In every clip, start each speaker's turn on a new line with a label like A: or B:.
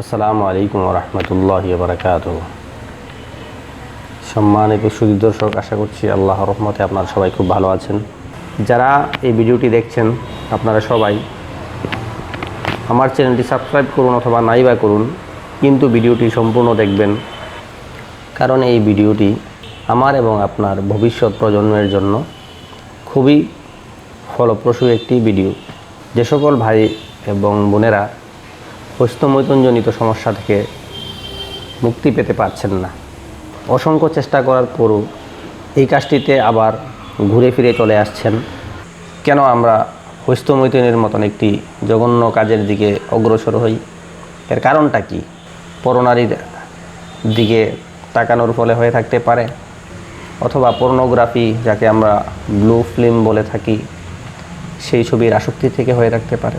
A: আসসালামু আলাইকুম রহমতুল্লাহ বারকাত সম্মানিত সুদী দর্শক, আশা করছি আল্লাহ রহমতে আপনারা সবাই খুব ভালো আছেন। যারা এই ভিডিওটি দেখছেন, আপনারা সবাই আমার চ্যানেলটি সাবস্ক্রাইব করুন অথবা নাই বা করুন, কিন্তু ভিডিওটি সম্পূর্ণ দেখবেন। কারণ এই ভিডিওটি আমার এবং আপনার ভবিষ্যৎ প্রজন্মের জন্য খুবই ফলপ্রসূ একটি ভিডিও। যে সকল ভাই এবং বোনেরা হস্তমৈথুনজনিত সমস্যা থেকে মুক্তি পেতে পারছেন না। অসংখ্য চেষ্টা করার পরও এই কাজটিতে আবার ঘুরে ফিরে চলে আসছেন। কেন আমরা হস্তমৈথুনের মতন একটি জঘন্য কাজের দিকে অগ্রসর হই? এর কারণটা কি? পরনারীর দিকে তাকানোর ফলে হয়ে থাকতে পারে? অথবা পর্নোগ্রাফি, যাকে আমরা ব্লু ফিল্ম বলে থাকি, সেই ছবির আসক্তি থেকে হয়ে থাকতে পারে?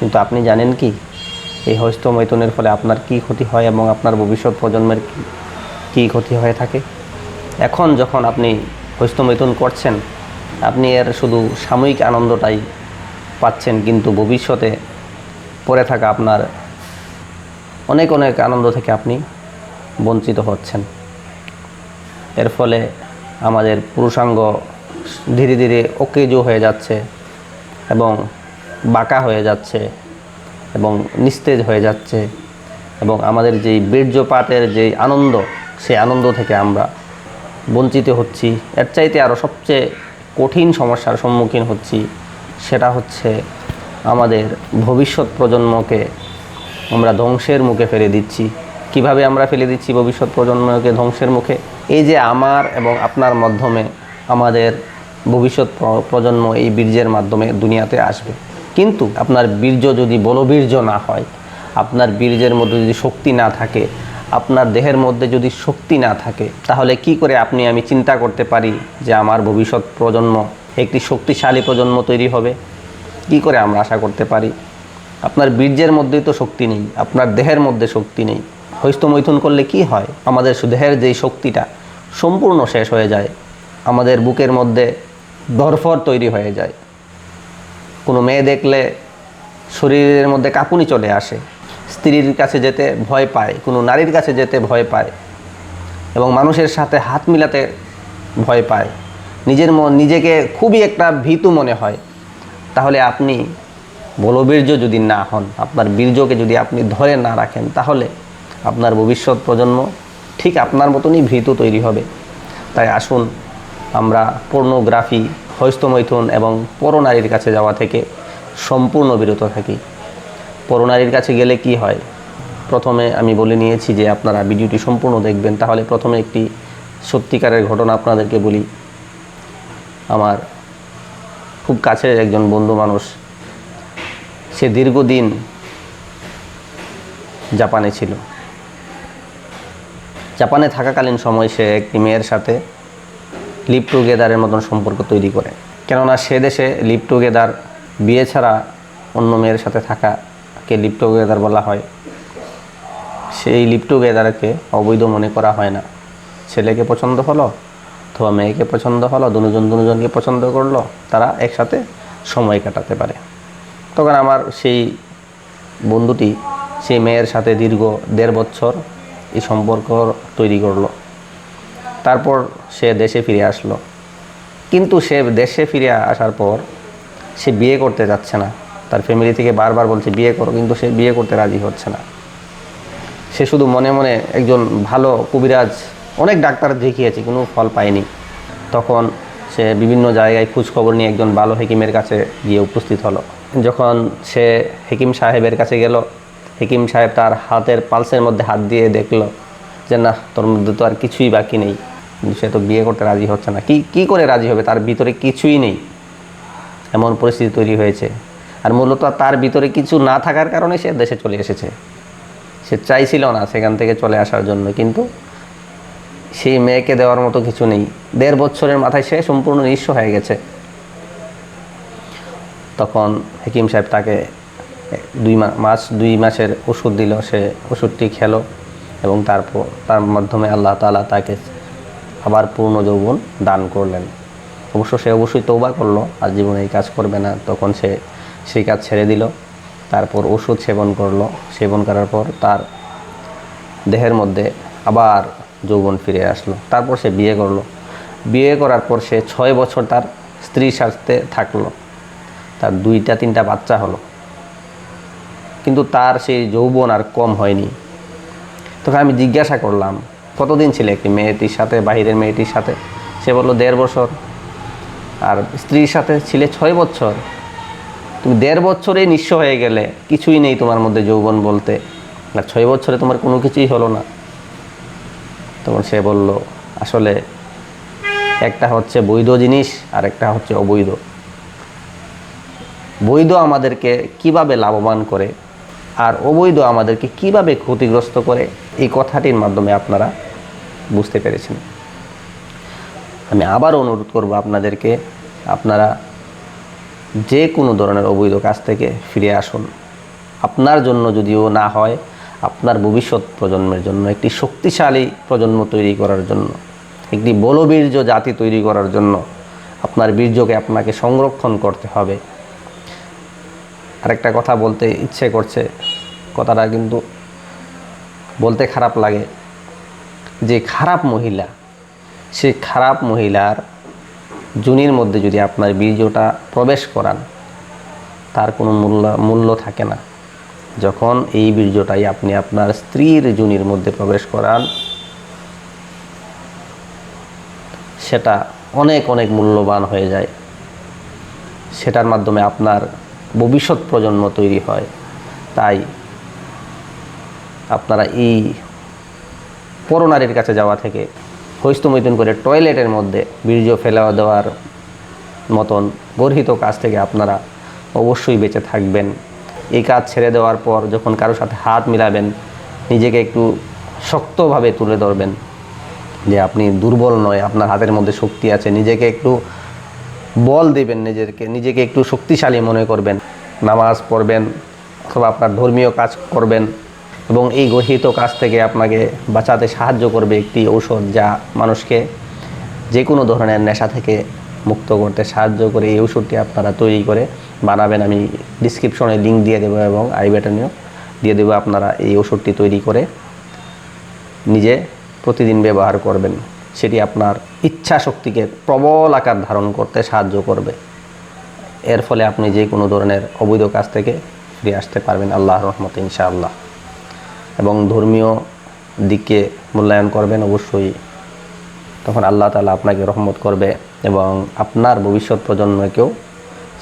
A: কিন্তু আপনি জানেন কি? এই হস্তমৈথুনের ফলে আপনার কি ক্ষতি হয় এবং আপনার ভবিষ্যৎ প্রজন্মের কি ক্ষতি হয়ে থাকে? এখন যখন আপনি হস্তমৈথুন করছেন, আপনি এর শুধু সাময়িক আনন্দটাই পাচ্ছেন, কিন্তু ভবিষ্যতে পড়ে থাকা আপনার অনেক অনেক আনন্দ থেকে আপনি বঞ্চিত হচ্ছেন। এর ফলে আমাদের পুরুষাঙ্গ ধীরে ধীরে অকেজো হয়ে যাচ্ছে এবং বাঁকা হয়ে যাচ্ছে। এবং নিস্তেজ হয়ে যাচ্ছে এবং আমাদের যেই বীর্যপাতের যেই আনন্দ, সেই আনন্দ থেকে আমরা বঞ্চিত হচ্ছি। এর চাইতে আরও সবচেয়ে কঠিন সমস্যার সম্মুখীন হচ্ছি সেটা হচ্ছে আমাদের ভবিষ্যৎ প্রজন্মকে আমরা ধ্বংসের মুখে ফেলে দিচ্ছি। কীভাবে আমরা ফেলে দিচ্ছি ভবিষ্যৎ প্রজন্মকে ধ্বংসের মুখে? এই যে আমার এবং আপনার মাধ্যমে আমাদের ভবিষ্যৎ প্র- প্রজন্ম এই বীর্যের মাধ্যমে দুনিয়াতে আসবে। কিন্তু আপনার বীর্য যদি বলবীর্য না হয়, আপনার বীর্যের মধ্যে যদি শক্তি না থাকে, আপনার দেহের মধ্যে যদি শক্তি না থাকে, তাহলে কি করে আপনি আমি চিন্তা করতে পারি যে আমার ভবিষ্যৎ প্রজন্ম একটি শক্তিশালী প্রজন্ম তৈরি হবে? কি করে আমরা আশা করতে পারি? আপনার বীর্যের মধ্যেই তো শক্তি নেই, আপনার দেহের মধ্যে শক্তি নেই। হস্তমৈথুন করলে কি হয়? আমাদের দেহের যেই শক্তিটা সম্পূর্ণ শেষ হয়ে যায়, আমাদের বুকের মধ্যে ধরফর তৈরি হয়ে যায়। কোনো মেয়ে দেখলে শরীরের মধ্যে কাঁপুনি চলে আসে। স্ত্রীর কাছে যেতে ভয় পায়, কোনো নারীর কাছে যেতে ভয় পায় এবং মানুষের সাথে হাত মিলাতে ভয় পায়। নিজের মন নিজেকে খুবই একটা ভীতু মনে হয়। তাহলে আপনি বলবীর্য যদি না হন, আপনার বীর্যকে যদি আপনি ধরে না রাখেন, তাহলে আপনার ভবিষ্যৎ প্রজন্ম ঠিক আপনার মতনই ভীতু তৈরি হবে। তাই আসুন আমরা পর্নোগ্রাফি হস্তমৈথুন এবং পরনারীর কাছে যাওয়া থেকে সম্পূর্ণ বিরত থাকি। পরনারীর কাছে গেলে কি হয়? প্রথমে আমি বলে নিয়েছি যে আপনারা ভিডিওটি সম্পূর্ণ দেখবেন, তাহলে প্রথমে একটি সত্যিকারের ঘটনা আপনাদেরকে বলি। আমার খুব কাছের একজন বন্ধু মানুষ, সে দীর্ঘদিন জাপানে ছিল। জাপানে থাকাকালীন সময় সে একটি মেয়ের সাথে লিভ টুগেদারের মতন সম্পর্ক তৈরি করে। কেননা সে দেশে লিভ টুগেদার বিয়ে ছাড়া অন্য মেয়ের সাথে থাকাকে লিভ টুগেদার বলা হয়। সেই লিভ টুগেদারকে অবৈধ মনে করা হয় না। ছেলেকে পছন্দ হলো অথবা মেয়েকে পছন্দ হলো, দুজন দুজনকে পছন্দ করল, তারা একসাথে সময় কাটাতে পারে। তখন আমার সেই বন্ধুটি, সেই মেয়ের সাথে দীর্ঘ দেড় বছর এই সম্পর্ক তৈরি করল। তারপর সে দেশে ফিরে আসলো। কিন্তু সে দেশে ফিরে আসার পর সে বিয়ে করতে যাচ্ছে না। তার ফ্যামিলি থেকে বারবার বলছে, বিয়ে করো। কিন্তু সে বিয়ে করতে রাজি হচ্ছে না। সে শুধু মনে মনে একজন ভালো কবিরাজ, অনেক ডাক্তার দেখিয়েছে, কোনো ফল পায়নি। তখন সে বিভিন্ন জায়গায় খোঁজ খবর নিয়ে একজন ভালো হেকিমের কাছে গিয়ে উপস্থিত হলো। যখন সে হেকিম সাহেবের কাছে গেল, হেকিম সাহেব তার হাতের পালসের মধ্যে হাত দিয়ে দেখল যে, না, তোর মধ্যে তো আর কিছুই বাকি নেই। সে তো বিয়ে করতে রাজি হচ্ছে না। কি কি করে রাজি হবে? তার ভিতরে কিছুই নেই। এমন পরিস্থিতি তৈরি হয়েছে। আর মূলত তার ভিতরে কিছু না থাকার কারণে সে দেশে চলে এসেছে। সে চাইছিল না সেখান থেকে চলে আসার জন্য, কিন্তু সেই মেয়েকে দেওয়ার মতো কিছু নেই। দেড় বছরের মাথায় সে সম্পূর্ণ নিঃস্ব হয়ে গেছে। তখন হেকিম সাহেব তাকে দুই মাস, দুই মাসের ওষুধ দিল। সে ওষুধটি খেলো এবং তারপর, তার মাধ্যমে আল্লাহ তাআলা তাকে আবার পূর্ণ যৌবন দান করলেন। অবশ্য সে অবশ্যই তৌবা করল, আর জীবনে এই কাজ করবে না। তখন সে সেই কাজ ছেড়ে দিল, তারপর ওষুধ সেবন করল। সেবন করার পর তার দেহের মধ্যে আবার যৌবন ফিরে আসলো। তারপর সে বিয়ে করল। বিয়ে করার পর সে ছয় বছর তার স্ত্রীর সাথে থাকল। তার দুইটা, তিনটা বাচ্চা হলো। কিন্তু তার সেই যৌবন আর কম হয়নি। তখন আমি জিজ্ঞাসা করলাম কতদিন ছিল একটি মেয়েটির সাথে, বাহিরের মেয়েটির সাথে? সে বলল, দেড় বছর। আর স্ত্রীর সাথে ছিলে ছয় বছর। তুমি দেড় বছরে নিঃস্ব হয়ে গেলে, কিছুই নেই তোমার মধ্যে যৌবন বলতে। আর ছয় বছরে তোমার কোনো কিছুই হলো না। তখন সে বলল, আসলে একটা হচ্ছে বৈধ জিনিস, আর একটা হচ্ছে অবৈধ। বৈধ আমাদেরকে কীভাবে লাভবান করে, আর অবৈধ আমাদেরকে কীভাবে ক্ষতিগ্রস্ত করে, এই কথাটির মাধ্যমে আপনারা বুঝতে পেরেছেন। আমি আবার অনুরোধ করব আপনাদেরকে, আপনারা যে কোনো ধরনের অবৈধ কাজ থেকে ফিরে আসুন। আপনার জন্য যদিও না হয়, আপনার ভবিষ্যৎ প্রজন্মের জন্য, একটি শক্তিশালী প্রজন্ম তৈরি করার জন্য, একটি বলবীর্য জাতি তৈরি করার জন্য আপনার বীর্যকে আপনাকে সংরক্ষণ করতে হবে। আরেকটা কথা বলতে ইচ্ছে করছে, কথাটা কিন্তু বলতে খারাপ লাগে। যে খারাপ মহিলা, সে খারাপ মহিলার জুনির মধ্যে যদি আপনার বীর্যটা প্রবেশ করান, তার কোনো মূল্য মূল্য থাকে না। যখন এই বীর্যটাই আপনি আপনার স্ত্রীর জুনির মধ্যে প্রবেশ করান, সেটা অনেক অনেক মূল্যবান হয়ে যায়। সেটার মাধ্যমে আপনার ভবিষ্যৎ প্রজন্ম তৈরি হয়। তাই আপনারা এই পরনারীর কাছে যাওয়া থেকে হৈস্তমৈথুন করে টয়লেটের মধ্যে বীর্য ফেলা দেওয়ার মতন গর্হিত কাজ থেকে আপনারা অবশ্যই বেঁচে থাকবেন। এই কাজ ছেড়ে দেওয়ার পর যখন কারোর সাথে হাত মিলাবেন, নিজেকে একটু শক্তভাবে তুলে ধরবেন যে আপনি দুর্বল নয়, আপনার হাতের মধ্যে শক্তি আছে, নিজেকে একটু বল দেবেন নিজেকে নিজেকে একটু শক্তিশালী মনে করবেন। নামাজ পড়বেন অথবা আপনার ধর্মীয় কাজ করবেন। এবং এই গর্হিত কাজ থেকে আপনাকে বাঁচাতে সাহায্য করবে একটি ঔষধ যা মানুষকে যে কোনো ধরনের নেশা থেকে মুক্ত করতে সাহায্য করে। এই ওষুধটি আপনারা তৈরি করে বানাবেন। আমি ডিসক্রিপশনে লিঙ্ক দিয়ে দেবো এবং আই বাটনেও দিয়ে দেবো আপনারা এই ওষুধটি তৈরি করে নিজে প্রতিদিন ব্যবহার করবেন। সেটি আপনার ইচ্ছা শক্তিকে প্রবল আকার ধারণ করতে সাহায্য করবে। এর ফলে আপনি যে কোনো ধরনের অবৈধ কাজ থেকে ফিরে আসতে পারবেন। আল্লাহ রহমত ইনশাআল্লাহ। এবং ধর্মীয় দিকে মূল্যায়ন করবেন অবশ্যই। তখন আল্লাহ তালা আপনাকে রহমত করবে এবং আপনার ভবিষ্যৎ প্রজন্মকেও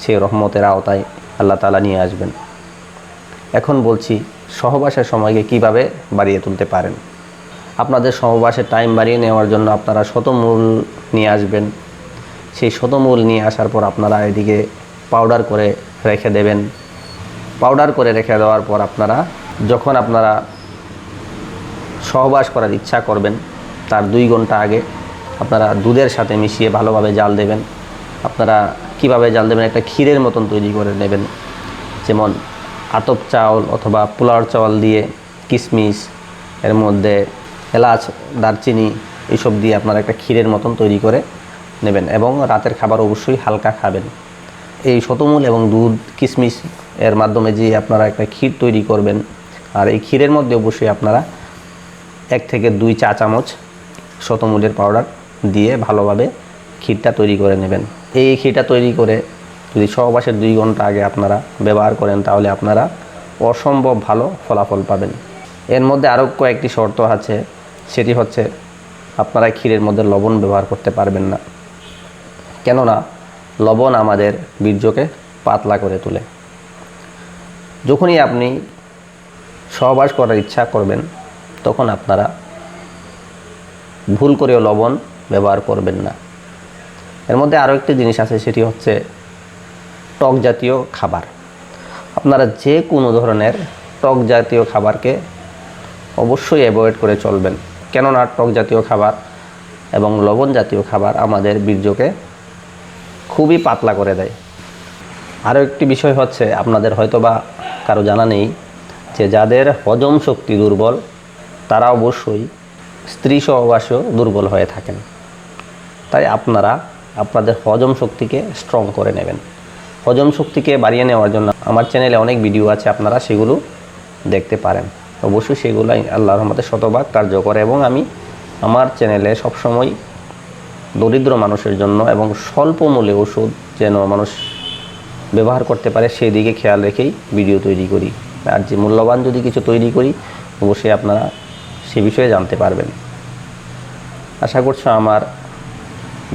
A: সেই রহমতের আওতায় আল্লাহ তালা নিয়ে আসবেন। এখন বলছি, সহবাসের সময়কে কীভাবে বাড়িয়ে তুলতে পারেন? আপনাদের সহবাসের টাইম বাড়িয়ে নেওয়ার জন্য আপনারা শতমূল নিয়ে আসবেন। সেই শতমূল নিয়ে আসার পর আপনারা এদিকে পাউডার করে রেখে দেবেন। পাউডার করে রেখে দেওয়ার পর আপনারা, যখন আপনারা সহবাস করার ইচ্ছা করবেন, তার দুই ঘণ্টা আগে আপনারা দুধের সাথে মিশিয়ে ভালোভাবে জাল দেবেন। আপনারা কীভাবে জাল দেবেন? একটা ক্ষীরের মতন তৈরি করে নেবেন। যেমন আতপ চাউল অথবা পোলার চাউল দিয়ে কিশমিশ, এর মধ্যে এলাচ, দারচিনি এইসব দিয়ে আপনারা একটা ক্ষীরের মতন তৈরি করে নেবেন এবং রাতের খাবার অবশ্যই হালকা খাবেন। এই শতমূল এবং দুধ, কিশমিশ এর মাধ্যমে যে আপনারা একটা ক্ষীর তৈরি করবেন, আর এই ক্ষীরের মধ্যে অবশ্যই আপনারা এক থেকে দুই চা চামচ শতমূলের পাউডার দিয়ে ভালোভাবে ক্ষীরটা তৈরি করে নেবেন। এই ক্ষীরটা তৈরি করে যদি সহবাসের দুই ঘণ্টা আগে আপনারা ব্যবহার করেন, তাহলে আপনারা অসম্ভব ভালো ফলাফল পাবেন। এর মধ্যে আরও কয়েকটি শর্ত আছে, সেটি হচ্ছে আপনারা ক্ষীরের মধ্যে লবণ ব্যবহার করতে পারবেন না। কেননা লবণ আমাদের বীর্যকে পাতলা করে তোলে। যখনই আপনি সহবাস করার ইচ্ছা করবেন তখন আপনারা ভুল করেও লবণ ব্যবহার করবেন না। এর মধ্যে আরও একটি জিনিস আছে, সেটি হচ্ছে টক জাতীয় খাবার। আপনারা যে কোনো ধরনের টক জাতীয় খাবারকে অবশ্যই অ্যাভয়েড করে চলবেন। কেননা টক জাতীয় খাবার এবং লবণ জাতীয় খাবার আমাদের বীর্যকে খুবই পাতলা করে দেয়। আরও একটি বিষয় হচ্ছে, আপনাদের হয়তোবা কারও জানা নেই যে যাদের হজম শক্তি দুর্বল তারা অবশ্যই স্ত্রী সহবাসেও দুর্বল হয়ে থাকেন। তাই আপনারা আপনাদের হজম শক্তিকে স্ট্রং করে নেবেন। হজম শক্তিকে বাড়িয়ে নেওয়ার জন্য আমার চ্যানেলে অনেক ভিডিও আছে, আপনারা সেগুলো দেখতে পারেন। অবশ্যই সেগুলো আল্লাহর রহমতে শতভাগ কার্যকর এবং আমি আমার চ্যানেলে সবসময় দরিদ্র মানুষের জন্য এবং স্বল্প মূল্যে ওষুধ যেন মানুষ ব্যবহার করতে পারে সেই দিকে খেয়াল রেখেই ভিডিও তৈরি করি। আর যে মূল্যবান যদি কিছু তৈরি করি, অবশ্যই আপনারা সে বিষয়ে জানতে পারবেন। আশা করছি আমার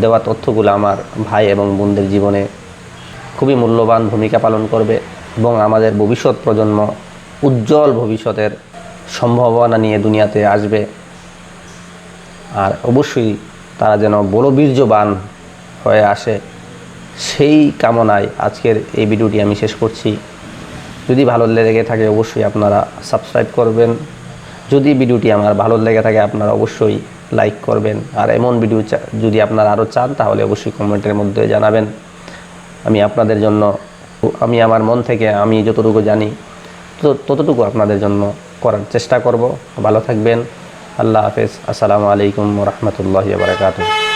A: দেওয়া তথ্যগুলো আমার ভাই এবং বোনদের জীবনে খুবই মূল্যবান ভূমিকা পালন করবে এবং আমাদের ভবিষ্যৎ প্রজন্ম উজ্জ্বল ভবিষ্যতের সম্ভাবনা নিয়ে দুনিয়াতে আসবে। আর অবশ্যই তারা যেন বড় বীর্যবান হয়ে আসে সেই কামনায় আজকের এই ভিডিওটি আমি শেষ করছি। যদি ভালো লেগে থাকে অবশ্যই আপনারা সাবস্ক্রাইব করবেন। যদি ভিডিওটি আমার ভালো লেগে থাকে, আপনারা অবশ্যই লাইক করবেন। আর এমন ভিডিও যদি আপনারা আরও চান, তাহলে অবশ্যই কমেন্টের মধ্যে জানাবেন। আমি আপনাদের জন্য, আমি আমার মন থেকে, আমি যতটুকু জানি তত- ততটুকু আপনাদের জন্য করার চেষ্টা করব। ভালো থাকবেন। আল্লাহ হাফেজ। আসসালামু আলাইকুম রহমতুল্লাহ বারকাতুহ।